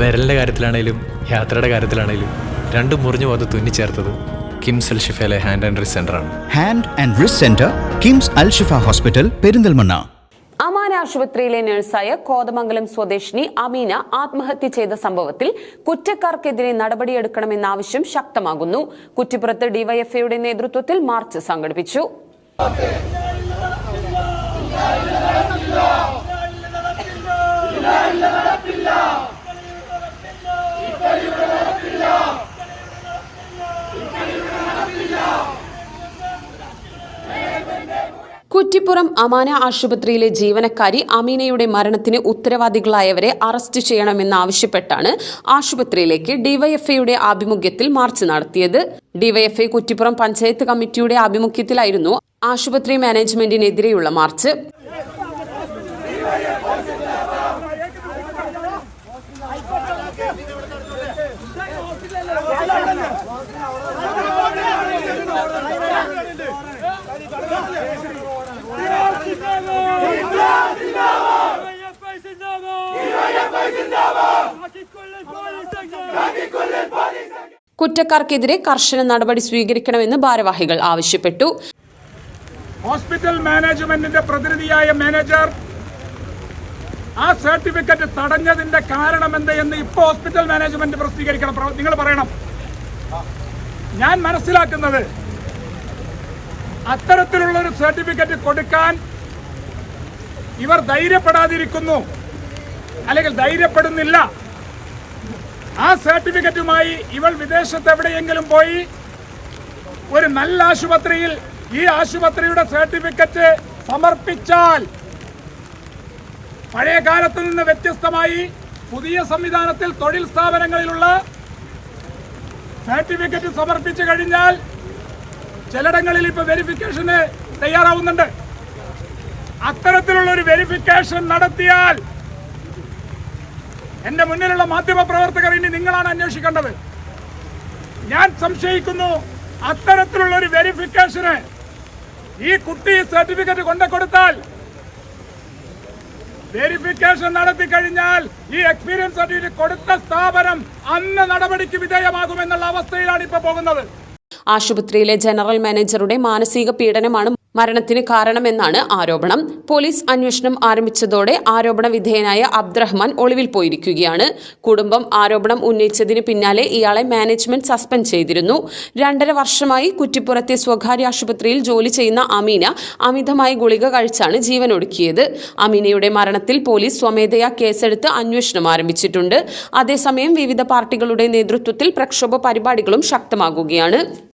വിരലിന്റെ കാര്യത്തിലാണേലും യാത്രയുടെ കാര്യത്തിലാണേലും രണ്ടും മുറിഞ്ഞു പോകാതെ തുന്നിച്ചേർത്തത് കിംസ് അൽ ഷിഫയിലെ ഹാൻഡ് ആൻഡ് റിസ് ആണ്. Hand and wrist centre KIMS Al Shifa hospital Perinthalmanna. Amana ആശുപത്രിയിലെ നഴ്സായ കോതമംഗലം സ്വദേശിനി അമീന ആത്മഹത്യ ചെയ്ത സംഭവത്തിൽ കുറ്റക്കാർക്കെതിരെ നടപടിയെടുക്കണമെന്ന ആവശ്യം ശക്തമാകുന്നു. കുറ്റിപ്പുറത്ത് ഡിവൈഎഫ്ഐയുടെ നേതൃത്വത്തിൽ മാർച്ച് സംഘടിപ്പിച്ചു. കുറ്റിപ്പുറം അമാന ആശുപത്രിയിലെ ജീവനക്കാരി അമീനയുടെ മരണത്തിന് ഉത്തരവാദികളായവരെ അറസ്റ്റ് ചെയ്യണമെന്നാവശ്യപ്പെട്ടാണ് ആശുപത്രിയിലേക്ക് ഡിവൈഎഫ്ഐയുടെ ആഭിമുഖ്യത്തിൽ മാർച്ച് നടത്തിയത്. ഡിവൈഎഫ്ഐ കുറ്റിപ്പുറം പഞ്ചായത്ത് കമ്മിറ്റിയുടെ ആഭിമുഖ്യത്തിലായിരുന്നു ആശുപത്രി മാനേജ്മെന്റിനെതിരെയുള്ള മാർച്ച്. കുറ്റക്കാർക്കെതിരെ കർശന നടപടി സ്വീകരിക്കണമെന്ന് ഭാരവാഹികൾ ആവശ്യപ്പെട്ടു. ഹോസ്പിറ്റൽ മാനേജ്മെന്റിന്റെ പ്രതിനിധിയായ മാനേജർ ആ സർട്ടിഫിക്കറ്റ് തടഞ്ഞതിന്റെ കാരണം എന്ത് എന്ന് ഇപ്പൊ ഹോസ്പിറ്റൽ മാനേജ്മെന്റ് പ്രസിദ്ധീകരിക്കണം. നിങ്ങൾ പറയണം. ഞാൻ മനസ്സിലാക്കുന്നത് അത്തരത്തിലുള്ള ഒരു സർട്ടിഫിക്കറ്റ് കൊടുക്കാൻ ഇവർ ധൈര്യപ്പെടാതിരിക്കുന്നു. അല്ലെങ്കിൽ ധൈര്യപ്പെടുന്നില്ല. ആ സർട്ടിഫിക്കറ്റുമായി ഇവൾ വിദേശത്ത് എവിടെയെങ്കിലും പോയി ഒരു നല്ല ആശുപത്രിയിൽ ഈ ആശുപത്രിയുടെ സർട്ടിഫിക്കറ്റ് സമർപ്പിച്ചാൽ പഴയ കാലത്ത് നിന്ന് വ്യത്യസ്തമായി പുതിയ സംവിധാനത്തിൽ തൊഴിൽ സ്ഥാപനങ്ങളിലുള്ള സർട്ടിഫിക്കറ്റ് സമർപ്പിച്ചു കഴിഞ്ഞാൽ ചിലയിടങ്ങളിൽ ഇപ്പൊ വെരിഫിക്കേഷന് തയ്യാറാവുന്നുണ്ട്. അത്തരത്തിലുള്ള ഒരു വെരിഫിക്കേഷൻ നടത്തിയാൽ എന്റെ മുന്നിലുള്ള മാധ്യമ പ്രവർത്തകർ ഇനി നിങ്ങളാണ് അന്വേഷിക്കേണ്ടത്. ഞാൻ സംശയിക്കുന്നു അത്തരത്തിലുള്ള ഒരു വെരിഫിക്കേഷന് ഈ കുട്ടി സർട്ടിഫിക്കറ്റ് കൊണ്ടു കൊടുത്താൽ വെരിഫിക്കേഷൻ നടത്തി കഴിഞ്ഞാൽ ഈ എക്സ്പീരിയൻസ് സർട്ടിഫിക്കറ്റ് കൊടുത്ത സ്ഥാപനം അന്ന് നടപടിക്ക് വിധേയമാകുമെന്നുള്ള അവസ്ഥയിലാണ് ഇപ്പൊ പോകുന്നത്. ആശുപത്രിയിലെ ജനറൽ മാനേജറുടെ മാനസിക പീഡനമാണ് മരണത്തിന് കാരണമെന്നാണ് ആരോപണം. പോലീസ് അന്വേഷണം ആരംഭിച്ചതോടെ ആരോപണ വിധേയനായ അബ്ദുറഹ്മാൻ ഒളിവിൽ പോയിരിക്കുകയാണ്. കുടുംബം ആരോപണം ഉന്നയിച്ചതിന് പിന്നാലെ ഇയാളെ മാനേജ്മെന്റ് സസ്പെൻഡ് ചെയ്തിരുന്നു. രണ്ടര വർഷമായി കുറ്റിപ്പുറത്തെ സ്വകാര്യ ആശുപത്രിയിൽ ജോലി ചെയ്യുന്ന അമീന അമിതമായി ഗുളിക കഴിച്ചാണ് ജീവനൊടുക്കിയത്. അമീനയുടെ മരണത്തിൽ പോലീസ് സ്വമേധയാ കേസെടുത്ത് അന്വേഷണം ആരംഭിച്ചിട്ടുണ്ട്. അതേസമയം വിവിധ പാർട്ടികളുടെ നേതൃത്വത്തിൽ പ്രക്ഷോഭ പരിപാടികളും ശക്തമാകുകയാണ്.